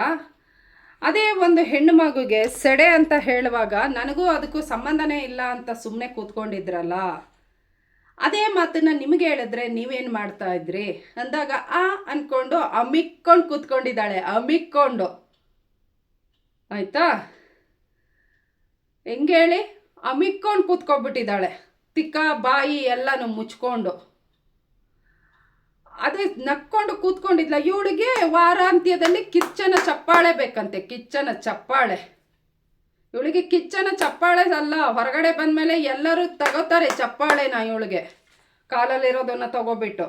S1: ಅದೇ ಒಂದು ಹೆಣ್ಣು ಮಗುಗೆ ಸೆಡೆ ಅಂತ ಹೇಳುವಾಗ ನನಗೂ ಅದಕ್ಕೂ ಸಂಬಂಧನೇ ಇಲ್ಲ ಅಂತ ಸುಮ್ಮನೆ ಕೂತ್ಕೊಂಡಿದ್ರಲ್ಲ? ಅದೇ ಮಾತನ್ನ ನಿಮಗೆ ಹೇಳಿದ್ರೆ ನೀವೇನು ಮಾಡ್ತಾ ಇದ್ರಿ? ಅಂದಾಗ, ಆ, ಅನ್ಕೊಂಡು ಅಮಿಕ್ಕೊಂಡು ಕೂತ್ಕೊಂಡಿದ್ದಾಳೆ, ಅಮಿಕ್ಕೊಂಡು. ಆಯ್ತಾ? ಹೆಂಗೆ ಹೇಳಿ? ಅಮಿಕ್ಕೊಂಡು ಕೂತ್ಕೊಬಿಟ್ಟಿದ್ದಾಳೆ. ತಿಕ್ಕ ಬಾಯಿ ಎಲ್ಲನೂ ಮುಚ್ಕೊಂಡು. ಅದೇ ನಕ್ಕೊಂಡು ಕೂತ್ಕೊಂಡಿದ್ಲ, ಇವಳಿಗೆ ವಾರಾಂತ್ಯದಲ್ಲಿ ಕಿಚ್ಚನ ಚಪ್ಪಾಳೆ ಬೇಕಂತೆ, ಕಿಚ್ಚನ ಚಪ್ಪಾಳೆ. ಇವಳಿಗೆ ಕಿಚ್ಚನ ಚಪ್ಪಾಳೆ ಅಲ್ಲ, ಹೊರಗಡೆ ಬಂದಮೇಲೆ ಎಲ್ಲರೂ ತಗೋತಾರೆ ಚಪ್ಪಾಳೆನ ಇವಳಿಗೆ. ಕಾಲಲ್ಲಿರೋದನ್ನ ತಗೋಬಿಟ್ಟು.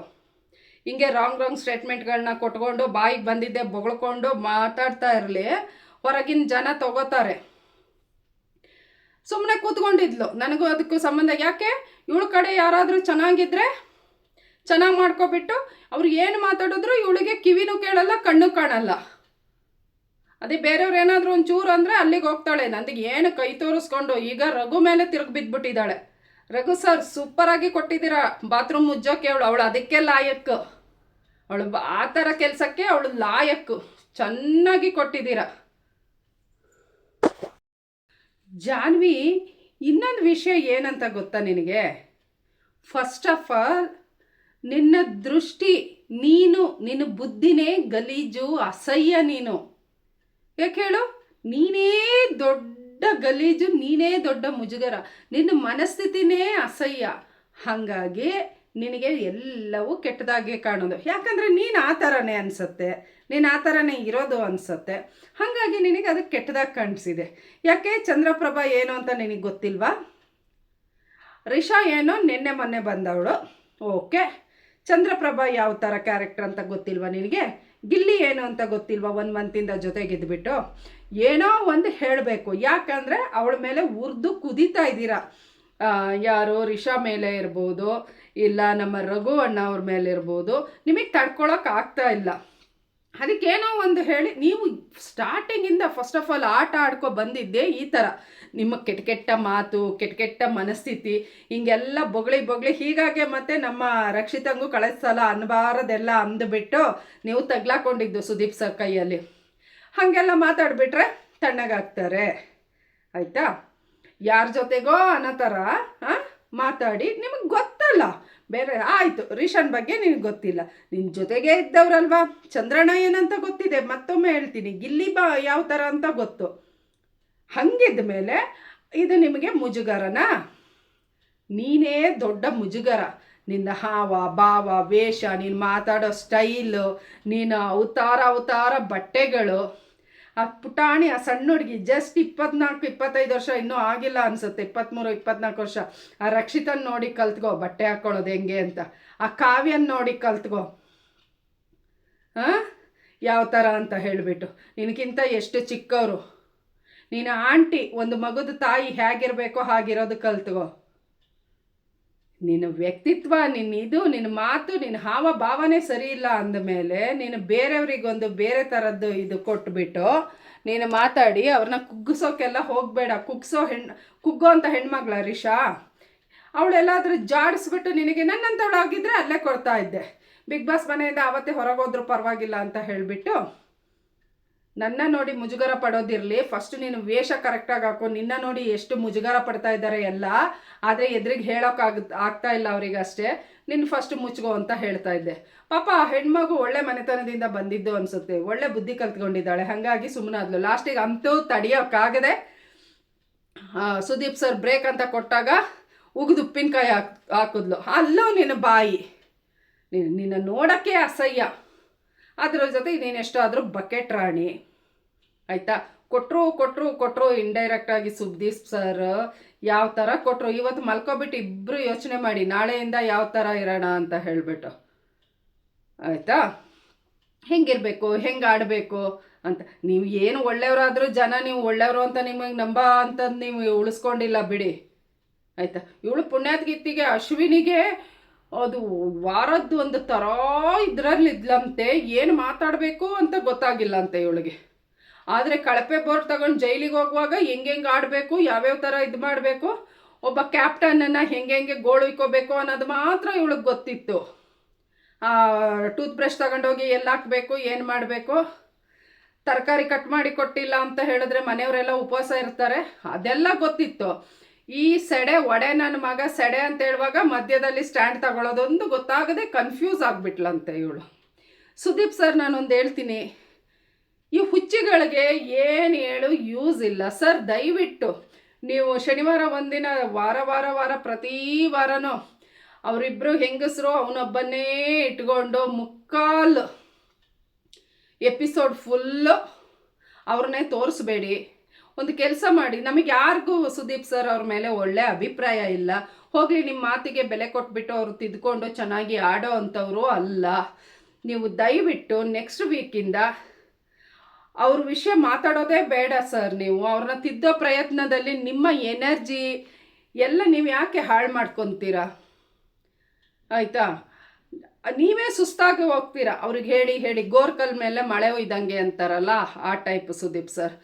S1: ಹಿಂಗೆ ರಾಂಗ್ ರಾಂಗ್ ಸ್ಟೇಟ್ಮೆಂಟ್ಗಳನ್ನ ಕೊಟ್ಕೊಂಡು, ಬಾಯಿಗೆ ಬಂದಿದ್ದೆ ಬೊಗಳ್ಕೊಂಡು ಮಾತಾಡ್ತಾ ಇರಲಿ, ಹೊರಗಿನ ಜನ ತಗೋತಾರೆ. ಸುಮ್ಮನೆ ಕೂತ್ಕೊಂಡಿದ್ಲು. ನನಗೂ ಅದಕ್ಕೂ ಸಂಬಂಧ ಯಾಕೆ? ಇವಳ ಕಡೆ ಯಾರಾದರೂ ಚೆನ್ನಾಗಿದ್ರೆ ಚೆನ್ನಾಗಿ ಮಾಡ್ಕೊಬಿಟ್ಟು ಅವ್ರು ಏನು ಮಾತಾಡಿದ್ರು ಇವಳಿಗೆ ಕಿವಿನೂ ಕೇಳಲ್ಲ, ಕಣ್ಣು ಕಾಣಲ್ಲ. ಅದೇ ಬೇರೆಯವ್ರು ಏನಾದರೂ ಒಂಚೂರು ಅಂದರೆ ಅಲ್ಲಿಗೆ ಹೋಗ್ತಾಳೆ. ನಂದಿಗೆ ಏನು ಕೈ ತೋರಿಸ್ಕೊಂಡು, ಈಗ ರಘು ಮೇಲೆ ತಿರುಗಿ ಬಿದ್ದುಬಿಟ್ಟಿದ್ದಾಳೆ ರಘು ಸರ್ ಸೂಪರಾಗಿ ಕೊಟ್ಟಿದ್ದೀರಾ. ಬಾತ್ರೂಮ್ ಮುಜ್ಜೋಕೆ ಅವಳು ಅವಳು ಅದಕ್ಕೆ ಲಾಯಕ್ಕು ಅವಳು ಆ ಥರ ಕೆಲಸಕ್ಕೆ ಅವಳು ಲಾಯಕ್ಕು ಚೆನ್ನಾಗಿ ಕೊಟ್ಟಿದ್ದೀರ. ಜಾನ್ವಿ, ಇನ್ನೊಂದು ವಿಷಯ ಏನಂತ ಗೊತ್ತಾ ನಿನಗೆ? ಫಸ್ಟ್ ಆಫ್ ಆಲ್ ನಿನ್ನ ದೃಷ್ಟಿ ನೀನು, ನಿನ್ನ ಬುದ್ಧಿನೇ ಗಲೀಜು, ಅಸಹ್ಯ ನೀನು. ಯಾಕೆ ಹೇಳು? ನೀನೇ ದೊಡ್ಡ ಗಲೀಜು, ನೀನೇ ದೊಡ್ಡ ಮುಜುಗರ. ನಿನ್ನ ಮನಸ್ಥಿತಿನೇ ಅಸಹ್ಯ. ಹಾಗಾಗಿ ನಿನಗೆ ಎಲ್ಲವೂ ಕೆಟ್ಟದಾಗೆ ಕಾಣೋದು. ಯಾಕಂದರೆ ನೀನು ಆ ಥರನೇ ಅನಿಸುತ್ತೆ. ನೀನು ಆ ಥರನೇ ಇರೋದು ಅನಿಸುತ್ತೆ. ಹಾಗಾಗಿ ನಿನಗೆ ಅದು ಕೆಟ್ಟದಾಗಿ ಕಾಣಿಸಿದೆ. ಯಾಕೆ? ಚಂದ್ರಪ್ರಭಾ ಏನು ಅಂತ ನಿನಗೆ ಗೊತ್ತಿಲ್ವಾ? ರಿಷಾ ಏನೋ ನಿನ್ನೆ ಮೊನ್ನೆ ಬಂದವಳು. ಓಕೆ. ಚಂದ್ರಪ್ರಭಾ ಯಾವ ಥರ ಕ್ಯಾರೆಕ್ಟರ್ ಅಂತ ಗೊತ್ತಿಲ್ವಾ ನಿನಗೆ? ಗಿಲ್ಲಿ ಏನು ಅಂತ ಗೊತ್ತಿಲ್ವಾ ಒಂದು ಮಂತಿಂದ ಜೊತೆಗಿದ್ಬಿಟ್ಟು? ಏನೋ ಒಂದು ಹೇಳಬೇಕು. ಯಾಕಂದರೆ ಅವಳ ಮೇಲೆ ಉರ್ದು ಕುದೀತಾ ಇದ್ದೀರ. ಯಾರು ರಿಷಾ ಮೇಲೆ ಇರ್ಬೋದು, ಇಲ್ಲ ನಮ್ಮ ರಘು ಅಣ್ಣ ಅವ್ರ ಮೇಲೆ ಇರ್ಬೋದು. ನಿಮಗೆ ತಡ್ಕೊಳಕ್ಕೆ ಆಗ್ತಾ ಇಲ್ಲ. ಅದಕ್ಕೇನೋ ಒಂದು ಹೇಳಿ, ನೀವು ಸ್ಟಾರ್ಟಿಂಗಿಂದ ಫಸ್ಟ್ ಆಫ್ ಆಲ್ ಆಟ ಆಡ್ಕೊ ಬಂದಿದ್ದೆ ಈ ಥರ ನಿಮ್ಮ ಕೆಟ್ಟ ಕೆಟ್ಟ ಮಾತು, ಕೆಟ್ಟ ಕೆಟ್ಟ ಮನಸ್ಥಿತಿ, ಹಿಂಗೆಲ್ಲ ಬೊಗಳಿ ಬೊಗಳಿ ಹೀಗಾಗಿ ಮತ್ತೆ ನಮ್ಮ ರಕ್ಷಿತಂಗೂ ಕಳಿಸಲ್ಲ ಸಲ ಅನ್ಬಾರದೆಲ್ಲ ಅಂದುಬಿಟ್ಟು ನೀವು ತಗ್ಲಾಕೊಂಡಿದ್ದು ಸುದೀಪ್ ಸರ್ ಕೈಯಲ್ಲಿ. ಹಾಗೆಲ್ಲ ಮಾತಾಡಿಬಿಟ್ರೆ ತಣ್ಣಗಾಗ್ತಾರೆ. ಆಯಿತಾ? ಯಾರ ಜೊತೆಗೋ ಅನ್ನೋ ಥರ ಮಾತಾಡಿ, ನಿಮಗೆ ಗೊತ್ತಲ್ಲ. ಬೇರೆ ಆಯಿತು, ರಿಷನ್ ಬಗ್ಗೆ ನಿನಗೆ ಗೊತ್ತಿಲ್ಲ. ನಿನ್ನ ಜೊತೆಗೆ ಇದ್ದವ್ರಲ್ವಾ? ಚಂದ್ರಣ್ಣ ಏನಂತ ಗೊತ್ತಿದೆ? ಮತ್ತೊಮ್ಮೆ ಹೇಳ್ತೀನಿ. ಗಿಲ್ಲಿ ಬಾ, ಯಾವ ಥರ ಅಂತ ಗೊತ್ತು. ಹಂಗಿದ್ದ ಮೇಲೆ ಇದು ನಿಮಗೆ ಮುಜುಗರನ? ನೀನೇ ದೊಡ್ಡ ಮುಜುಗರ. ನಿನ್ನ ಹಾವ, ಭಾವ, ವೇಷ, ನೀನು ಮಾತಾಡೋ ಸ್ಟೈಲು ನೀನು ಅವತಾರ ಅವತಾರ ಬಟ್ಟೆಗಳು. ಆ ಪುಟಾಣಿ, ಆ ಸಣ್ಣ ಹುಡುಗಿ ಜಸ್ಟ್ ಇಪ್ಪತ್ನಾಲ್ಕು, ಇಪ್ಪತ್ತೈದು ವರ್ಷ, ಇನ್ನೂ ಆಗಿಲ್ಲ ಅನ್ಸುತ್ತೆ. ಇಪ್ಪತ್ತ್ಮೂರು ಇಪ್ಪತ್ನಾಲ್ಕು ವರ್ಷ. ಆ ರಕ್ಷಿತನ್ ನೋಡಿ ಕಲ್ತ್ಕೋ, ಬಟ್ಟೆ ಹಾಕ್ಕೊಳ್ಳೋದು ಹೆಂಗೆ ಅಂತ. ಆ ಕಾವ್ಯನ್ ನೋಡಿ ಕಲ್ತ್ಕೋ. ಹಾಂ ಯಾವ ಥರ ಅಂತ ಹೇಳಿಬಿಟ್ಟು. ನಿನಗಿಂತ ಎಷ್ಟು ಚಿಕ್ಕವರು. ನೀನು ಆಂಟಿ, ಒಂದು ಮಗುದ ತಾಯಿ ಹೇಗಿರಬೇಕೋ ಹಾಗಿರೋದು ಕಲ್ತ್ಕೋ. ನಿನ್ನ ವ್ಯಕ್ತಿತ್ವ, ನಿನ್ನ ಇದು, ನಿನ್ನ ಮಾತು, ನಿನ್ನ ಹಾವ ಭಾವನೆ ಸರಿ ಇಲ್ಲ ಅಂದಮೇಲೆ ನೀನು ಬೇರೆಯವ್ರಿಗೊಂದು ಬೇರೆ ಥರದ್ದು ಇದು ಕೊಟ್ಬಿಟ್ಟು ನೀನು ಮಾತಾಡಿ ಅವ್ರನ್ನ ಕುಗ್ಗಿಸೋಕೆಲ್ಲ ಹೋಗಬೇಡ. ಕುಗ್ಸೋ ಹೆಣ್ಣು ಕುಗ್ಗೋ ಅಂತ ಹೆಣ್ಮಗಳ ರಿಷಾ ಅವಳೆಲ್ಲಾದ್ರೂ ಜಾಡಿಸ್ಬಿಟ್ಟು ನಿನಗೆ ನನ್ನಂಥವಳಾಗಿದ್ದರೆ ಅಲ್ಲೇ ಕೊಡ್ತಾ ಇದ್ದೆ. ಬಿಗ್ ಬಾಸ್ ಮನೆಯಿಂದ ಆವತ್ತೇ ಹೊರಗೋದ್ರೂ ಪರವಾಗಿಲ್ಲ ಅಂತ ಹೇಳಿಬಿಟ್ಟು ನನ್ನ ನೋಡಿ ಮುಜುಗರ ಪಡೋದಿರಲಿ. ಫಸ್ಟ್ ನೀನು ವೇಷ ಕರೆಕ್ಟಾಗಿ ಹಾಕೋ. ನಿನ್ನ ನೋಡಿ ಎಷ್ಟು ಮುಜುಗರ ಪಡ್ತಾ ಇದ್ದಾರೆ ಎಲ್ಲ. ಆದರೆ ಎದುರಿಗೆ ಹೇಳೋಕ್ಕಾಗ ಆಗ್ತಾ ಇಲ್ಲ ಅವರಿಗೆ ಅಷ್ಟೇ. ನಿನ್ನ ಫಸ್ಟ್ ಮುಚ್ಕೋ ಅಂತ ಹೇಳ್ತಾ ಇದ್ದೆ. ಪಾಪ ಹೆಣ್ಮಗು ಒಳ್ಳೆ ಮನೆತನದಿಂದ ಬಂದಿದ್ದು ಅನಿಸುತ್ತೆ. ಒಳ್ಳೆ ಬುದ್ಧಿ ಕಲ್ತ್ಕೊಂಡಿದ್ದಾಳೆ. ಹಾಗಾಗಿ ಸುಮ್ಮನಾದ್ಲು ಲಾಸ್ಟಿಗೆ ಅಂತೂ ತಡಿಯೋಕ್ಕಾಗದೆ ಸುದೀಪ್ ಸರ್ ಬ್ರೇಕ್ ಅಂತ ಕೊಟ್ಟಾಗ ಉಗಿದು ಉಪ್ಪಿನಕಾಯಿ ಹಾಕ್, ಹಾಕಿದ್ಲು. ಅಲ್ಲೂ ನಿನ್ನ ಬಾಯಿ. ನೀನು ನಿನ್ನ ನೋಡೋಕ್ಕೆ ಅಸಹ್ಯ. ಅದ್ರ ಜೊತೆ ಇನ್ನೇನೆಷ್ಟು ಆದರೂ ಬಕೆಟ್ ರಾಣಿ. ಆಯಿತಾ? ಕೊಟ್ಟರು ಕೊಟ್ಟರು ಕೊಟ್ಟರು ಇಂಡೈರೆಕ್ಟಾಗಿ ಸುಬ್ದೀಪ್ ಸರ್ ಯಾವ ಥರ ಕೊಟ್ಟರು ಇವತ್ತು ಮಲ್ಕೊಬಿಟ್ಟು ಇಬ್ಬರು ಯೋಚನೆ ಮಾಡಿ, ನಾಳೆಯಿಂದ ಯಾವ ಥರ ಇರೋಣ ಅಂತ ಹೇಳಿಬಿಟ್ಟು. ಆಯಿತಾ? ಹೆಂಗಿರಬೇಕು? ಹೆಂಗೆ ಆಡಬೇಕು ಅಂತ? ನೀವು ಏನು ಒಳ್ಳೆಯವರಾದರೂ ಜನ, ನೀವು ಒಳ್ಳೆಯವರು ಅಂತ ನಿಮಗೆ ನಂಬ ಅಂತಂದು ನೀವು ಉಳಿಸ್ಕೊಂಡಿಲ್ಲ ಬಿಡಿ. ಆಯಿತಾ? ಇವಳು ಪುಣ್ಯಾತ್ಗಿತ್ತಿಗೆ ಅಶ್ವಿನಿಗೆ ಅದು ವಾರದ್ದು ಒಂದು ಥರ ಇದ್ರಲ್ಲಿದ್ಲಂತೆ ಏನು ಮಾತಾಡಬೇಕು ಅಂತ ಗೊತ್ತಾಗಿಲ್ಲ ಅಂತೆ ಇವಳಿಗೆ. ಆದರೆ ಕಳಪೆ ಬೋರ್ಡ್ ತಗೊಂಡು ಜೈಲಿಗೆ ಹೋಗುವಾಗ ಹೆಂಗೆ ಆಡಬೇಕು, ಯಾವ್ಯಾವ ಥರ ಇದು ಮಾಡಬೇಕು, ಒಬ್ಬ ಕ್ಯಾಪ್ಟನನ್ನು ಹೆಂಗೆ ಹೆಂಗೆ ಗೋಳು ಇಕ್ಕೋಬೇಕು ಅನ್ನೋದು ಮಾತ್ರ ಇವಳಿಗೆ ಗೊತ್ತಿತ್ತು. ಟೂತ್ ಬ್ರಷ್ ತಗೊಂಡೋಗಿ ಎಲ್ಲಿ ಹಾಕಬೇಕು, ಏನು ಮಾಡಬೇಕು, ತರಕಾರಿ ಕಟ್ ಮಾಡಿ ಕೊಟ್ಟಿಲ್ಲ ಅಂತ ಹೇಳಿದ್ರೆ ಮನೆಯವರೆಲ್ಲ ಉಪವಾಸ ಇರ್ತಾರೆ, ಅದೆಲ್ಲ ಗೊತ್ತಿತ್ತು. ಈ ಸೆಡೆ ಒಡೆ ನನ್ನ ಮಗ ಸೆಡೆ ಅಂತ ಹೇಳುವಾಗ ಮಧ್ಯದಲ್ಲಿ ಸ್ಟ್ಯಾಂಡ್ ತಗೊಳ್ಳೋದೊಂದು ಗೊತ್ತಾಗದೆ ಕನ್ಫ್ಯೂಸ್ ಆಗಿಬಿಟ್ಲಂತೆ ಇವಳು. ಸುದೀಪ್ ಸರ್ ನಾನೊಂದು ಹೇಳ್ತೀನಿ, ಈ ಹುಚ್ಚಿಗಳಿಗೆ ಏನು ಹೇಳು ಯೂಸ್ ಇಲ್ಲ. ಸರ್, ದಯವಿಟ್ಟು ನೀವು ಶನಿವಾರ ಒಂದಿನ ವಾರ ವಾರ ವಾರ ಪ್ರತಿ ವಾರನೂ ಅವರಿಬ್ಬರು ಹೆಂಗಸರು ಅವನೊಬ್ಬನೇ ಇಟ್ಕೊಂಡು ಮುಕ್ಕಾಲು ಎಪಿಸೋಡ್ ಫುಲ್ಲು ಅವ್ರನ್ನೇ ತೋರಿಸ್ಬೇಡಿ. ಒಂದು ಕೆಲಸ ಮಾಡಿ. ನಮಗೆ ಯಾರಿಗೂ ಸುದೀಪ್ ಸರ್ ಅವ್ರ ಮೇಲೆ ಒಳ್ಳೆ ಅಭಿಪ್ರಾಯ ಇಲ್ಲ. ಹೋಗಲಿ ನಿಮ್ಮ ಮಾತಿಗೆ ಬೆಲೆ ಕೊಟ್ಬಿಟ್ಟು ಅವರು ತಿದ್ಕೊಂಡು ಚೆನ್ನಾಗಿ ಆಡೋ ಅಂಥವರು ಅಲ್ಲ. ನೀವು ದಯವಿಟ್ಟು ನೆಕ್ಸ್ಟ್ ವೀಕಿಂದ ಅವ್ರ ವಿಷಯ ಮಾತಾಡೋದೇ ಬೇಡ ಸರ್ ನೀವು. ಅವ್ರನ್ನ ತಿದ್ದೋ ಪ್ರಯತ್ನದಲ್ಲಿ ನಿಮ್ಮ ಎನರ್ಜಿ ಎಲ್ಲ ನೀವು ಯಾಕೆ ಹಾಳು ಮಾಡ್ಕೊತೀರಾ? ಆಯಿತಾ? ನೀವೇ ಸುಸ್ತಾಗಿ ಹೋಗ್ತೀರಾ? ಅವ್ರಿಗೆ ಹೇಳಿ ಹೇಳಿ ಗೋರ್ಕಲ್ ಮೇಲೆ ಮಳೆ ಒಯ್ದಂಗೆ ಅಂತಾರಲ್ಲ ಆ ಟೈಪ್ ಸುದೀಪ್ ಸರ್.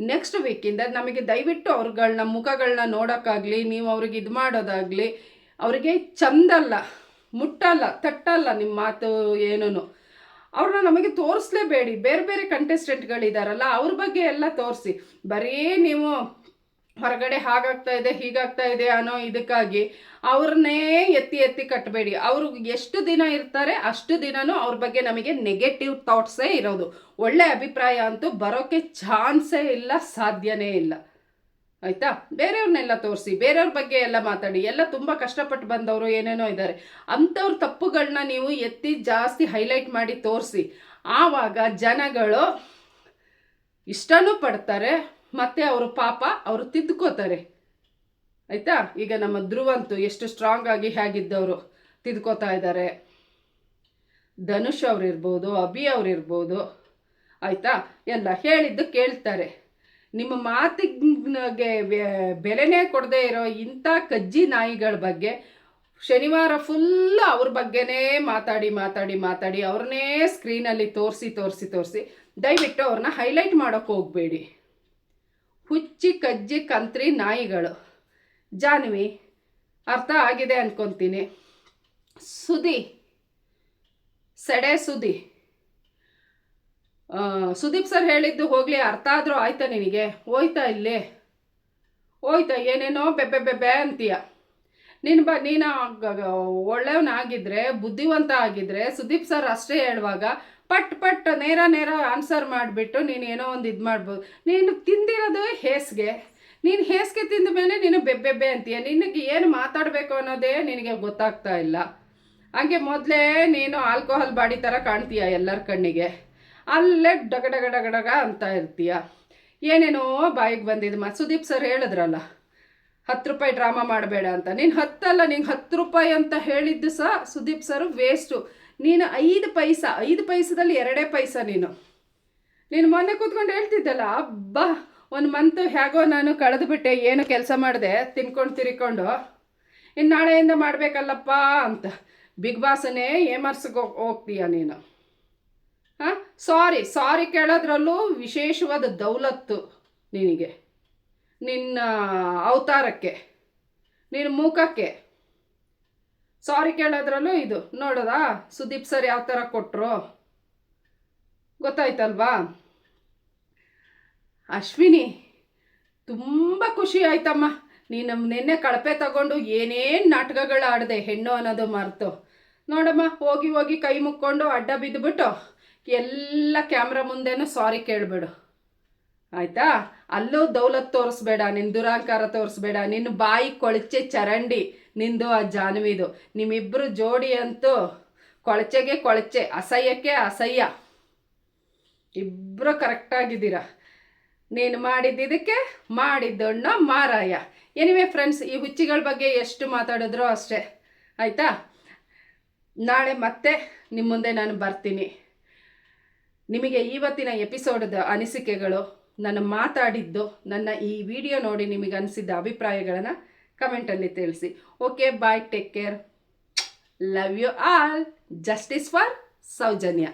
S1: ನೆಕ್ಸ್ಟ್ ವೀಕಿಂದ ನಮಗೆ ದಯವಿಟ್ಟು ಅವ್ರುಗಳನ್ನ ಮುಖಗಳನ್ನ ನೋಡೋಕ್ಕಾಗಲಿ, ನೀವು ಅವ್ರಿಗೆ ಇದು ಮಾಡೋದಾಗಲಿ, ಅವರಿಗೆ ಚಂದಲ್ಲ ಮುಟ್ಟಲ್ಲ ತಟ್ಟಲ್ಲ ನಿಮ್ಮ ಮಾತು ಏನೂ ಅವ್ರನ್ನ ನಮಗೆ ತೋರಿಸ್ಲೇಬೇಡಿ. ಬೇರೆ ಬೇರೆ ಕಂಟೆಸ್ಟೆಂಟ್ಗಳಿದ್ದಾರಲ್ಲ ಅವ್ರ ಬಗ್ಗೆ ಎಲ್ಲ ತೋರಿಸಿ. ಬರೀ ನೀವು ಹೊರಗಡೆ ಹಾಗಾಗ್ತಾ ಇದೆ, ಹೀಗಾಗ್ತಾ ಇದೆ ಅನ್ನೋ ಇದಕ್ಕಾಗಿ ಅವ್ರನ್ನೇ ಎತ್ತಿ ಎತ್ತಿ ಕಟ್ಟಬೇಡಿ ಅವರು ಎಷ್ಟು ದಿನ ಇರ್ತಾರೆ ಅಷ್ಟು ದಿನನೂ ಅವ್ರ ಬಗ್ಗೆ ನಮಗೆ ನೆಗೆಟಿವ್ ಥಾಟ್ಸೇ ಇರೋದು. ಒಳ್ಳೆ ಅಭಿಪ್ರಾಯ ಅಂತೂ ಬರೋಕ್ಕೆ ಚಾನ್ಸೇ ಇಲ್ಲ, ಸಾಧ್ಯನೇ ಇಲ್ಲ. ಆಯಿತಾ? ಬೇರೆಯವ್ರನ್ನೆಲ್ಲ ತೋರಿಸಿ, ಬೇರೆಯವ್ರ ಬಗ್ಗೆ ಎಲ್ಲ ಮಾತಾಡಿ. ಎಲ್ಲ ತುಂಬ ಕಷ್ಟಪಟ್ಟು ಬಂದವರು ಏನೇನೋ ಇದ್ದಾರೆ. ಅಂಥವ್ರ ತಪ್ಪುಗಳನ್ನ ನೀವು ಎತ್ತಿ ಜಾಸ್ತಿ ಹೈಲೈಟ್ ಮಾಡಿ ತೋರಿಸಿ. ಆವಾಗ ಜನಗಳು ಇಷ್ಟನೂ ಪಡ್ತಾರೆ ಮತ್ತು ಅವರು ಪಾಪ ಅವರು ತಿದ್ಕೋತಾರೆ ಆಯಿತಾ? ಈಗ ನಮ್ಮ ಧ್ರುವಂತು ಎಷ್ಟು ಸ್ಟ್ರಾಂಗ್ ಆಗಿ ಹೇಗಿದ್ದವರು ತಿದ್ಕೋತಾ ಇದ್ದಾರೆ. ಧನುಷ್ ಅವ್ರಿರ್ಬೋದು, ಅಭಿ ಅವ್ರಿರ್ಬೋದು, ಆಯಿತಾ? ಎಲ್ಲ ಹೇಳಿದ್ದು ಕೇಳ್ತಾರೆ. ನಿಮ್ಮ ಮಾತಿಗೆ ಬೆಲೆನೇ ಕೊಡದೇ ಇರೋ ಇಂಥ ಕಜ್ಜಿ ನಾಯಿಗಳ ಬಗ್ಗೆ ಶನಿವಾರ ಫುಲ್ ಅವ್ರ ಬಗ್ಗೆನೇ ಮಾತಾಡಿ ಮಾತಾಡಿ ಮಾತಾಡಿ ಅವ್ರನ್ನೇ ಸ್ಕ್ರೀನಲ್ಲಿ ತೋರಿಸಿ ತೋರಿಸಿ ತೋರಿಸಿ ದಯವಿಟ್ಟು ಅವ್ರನ್ನ ಹೈಲೈಟ್ ಮಾಡೋಕ್ಕೆ ಹೋಗಬೇಡಿ. ಹುಚ್ಚಿ ಕಜ್ಜಿ ಕಂತ್ರಿ ನಾಯಿಗಳು. ಜಾನ್ವಿ, ಅರ್ಥ ಆಗಿದೆ ಅನ್ಕೊತೀನಿ. ಸುದಿ ಸೆಡೆ ಸುದಿ ಸುದೀಪ್ ಸರ್ ಹೇಳಿದ್ದು ಹೋಗಲಿ, ಅರ್ಥ ಆದರೂ ಆಯ್ತಾ ನಿನಗೆ? ಹೋಯ್ತಾ ಇಲ್ಲಿ? ಹೋಯ್ತಾ, ಏನೇನೋ ಬೆಬ್ಬೆ ಬೆಬ್ಬೆ ಅಂತೀಯ? ನೀನು ಬ, ನೀನು ಒಳ್ಳೆಯವನಾಗಿದ್ದರೆ ಬುದ್ಧಿವಂತ ಆಗಿದ್ದರೆ ಸುದೀಪ್ ಸರ್ ಅಷ್ಟೇ ಹೇಳುವಾಗ ಪಟ್ ಪಟ್ ನೇರ ನೇರ ಆನ್ಸರ್ ಮಾಡಿಬಿಟ್ಟು ನೀನು ಏನೋ ಒಂದು ಇದು ಮಾಡ್ಬೋದು. ನೀನು ತಿಂದಿರೋದು ಹೇಸ್ಗೆ. ನೀನು ಹೇಸ್ಗೆ ತಿಂದ ಮೇಲೆ ನೀನು ಬೆಬ್ಬೆಬ್ಬೆ ಅಂತೀಯ. ನಿನಗೆ ಏನು ಮಾತಾಡಬೇಕು ಅನ್ನೋದೇ ನಿನಗೆ ಗೊತ್ತಾಗ್ತಾ ಇಲ್ಲ. ಹಾಗೆ ಮೊದಲೇ ನೀನು ಆಲ್ಕೋಹಾಲ್ ಬಾಡಿ ಥರ ಕಾಣ್ತೀಯ ಎಲ್ಲರ ಕಣ್ಣಿಗೆ. ಅಲ್ಲೇ ಡಗ ಡಗ ಡಗ ಡಗ ಅಂತ ಇರ್ತೀಯ. ಏನೇನೋ ಬಾಯಿಗೆ ಬಂದಿದ್ದು ಮತ್ತು ಸುದೀಪ್ ಸರ್ ಹೇಳಿದ್ರಲ್ಲ. ಹತ್ತು ರೂಪಾಯಿ ಡ್ರಾಮಾ ಮಾಡಬೇಡ ಅಂತ. ನೀನು ಹತ್ತಲ್ಲ ನಿಂಗೆ ಹತ್ತು ರೂಪಾಯಿ ಅಂತ ಹೇಳಿದ್ದು ಸಹ ಸುದೀಪ್ ಸರ್ ವೇಸ್ಟು ನೀನು ಐದು ಪೈಸ, ಐದು ಪೈಸದಲ್ಲಿ ಎರಡೇ ಪೈಸ ನೀನು. ನೀನು ಮೊನ್ನೆ ಕೂತ್ಕೊಂಡು ಹೇಳ್ತಿದ್ದಲ್ಲ, ಅಬ್ಬ, ಒಂದು ಮಂತು ಹೇಗೋ ನಾನು ಕಳೆದುಬಿಟ್ಟೆ, ಏನು ಕೆಲಸ ಮಾಡಿದೆ, ತಿನ್ಕೊಂಡು ತಿರ್ಕೊಂಡು. ಇನ್ನು ನಾಳೆಯಿಂದ ಮಾಡಬೇಕಲ್ಲಪ್ಪ ಅಂತ. ಬಿಗ್ ಬಾಸನ್ನೇ ಏಮರ್ಸ್ಗೆ ಹೋಗ್ತೀಯ ನೀನು. ಹಾಂ? ಸಾರಿ ಸಾರಿ ಕೇಳೋದ್ರಲ್ಲೂ ವಿಶೇಷವಾದ ದೌಲತ್ತು ನಿನಗೆ. ನಿನ್ನ ಅವತಾರಕ್ಕೆ, ನಿನ್ನ ಮುಖಕ್ಕೆ. ಸಾರಿ ಕೇಳೋದ್ರಲ್ಲೂ ಇದು, ನೋಡೋದಾ? ಸುದೀಪ್ ಸರ್ ಯಾವ ಥರ ಕೊಟ್ಟರು ಗೊತ್ತಾಯ್ತಲ್ವಾ? ಅಶ್ವಿನಿ, ತುಂಬ ಖುಷಿ ಆಯ್ತಮ್ಮ. ನೀನು ನಿನ್ನೆ ಕಳಪೆ ತಗೊಂಡು ಏನೇನು ನಾಟಕಗಳು ಆಡಿದೆ ಹೆಣ್ಣು ಅನ್ನೋದು ಮರೆತು. ನೋಡಮ್ಮ, ಹೋಗಿ ಹೋಗಿ ಕೈ ಮುಕ್ಕೊಂಡು ಅಡ್ಡ ಬಿದ್ದುಬಿಟ್ಟು ಎಲ್ಲ ಕ್ಯಾಮ್ರಾ ಮುಂದೆನೂ ಸಾರಿ ಕೇಳಬೇಡು. ಆಯ್ತಾ? ಅಲ್ಲೂ ದೌಲತ್ ತೋರಿಸ್ಬೇಡ ನಿನ್ನ ದುರಾಂಕಾರ ತೋರಿಸ್ಬೇಡ ನಿನ್ನ ಬಾಯಿ ಕೊಳಚೆ ಚರಂಡಿ ನಿಂದು ಆ ಜಾನ್ವಿದು. ನಿಮ್ಮಿಬ್ಬರು ಜೋಡಿ ಅಂತೂ ಕೊಳಚೆಗೆ ಕೊಳಚೆ, ಅಸಹ್ಯಕ್ಕೆ ಅಸಹ್ಯ. ಇಬ್ಬರು ಕರೆಕ್ಟಾಗಿದ್ದೀರ ನೀನು ಮಾಡಿದ್ದಿದ್ದಕ್ಕೆ ಮಾಡಿದ್ದಣ್ಣ ಮಾರಾಯ. ಎನಿವೆ ಫ್ರೆಂಡ್ಸ್ ಈ ಹುಚ್ಚಿಗಳ ಬಗ್ಗೆ ಎಷ್ಟು ಮಾತಾಡಿದ್ರೋ ಅಷ್ಟೇ. ಆಯಿತಾ? ನಾಳೆ ಮತ್ತೆ ನಿಮ್ಮ ಮುಂದೆ ನಾನು ಬರ್ತೀನಿ. ನಿಮಗೆ ಇವತ್ತಿನ ಎಪಿಸೋಡ್ದ ಅನಿಸಿಕೆಗಳು ನಾನು ಮಾತಾಡಿದ್ದು, ನನ್ನ ಈ ವಿಡಿಯೋ ನೋಡಿ ನಿಮಗೆ ಅನಿಸಿದ್ದ ಅಭಿಪ್ರಾಯಗಳನ್ನು ಕಮೆಂಟಲ್ಲಿ ತಿಳಿಸಿ. Okay bye take care love you all justice for Soujanya.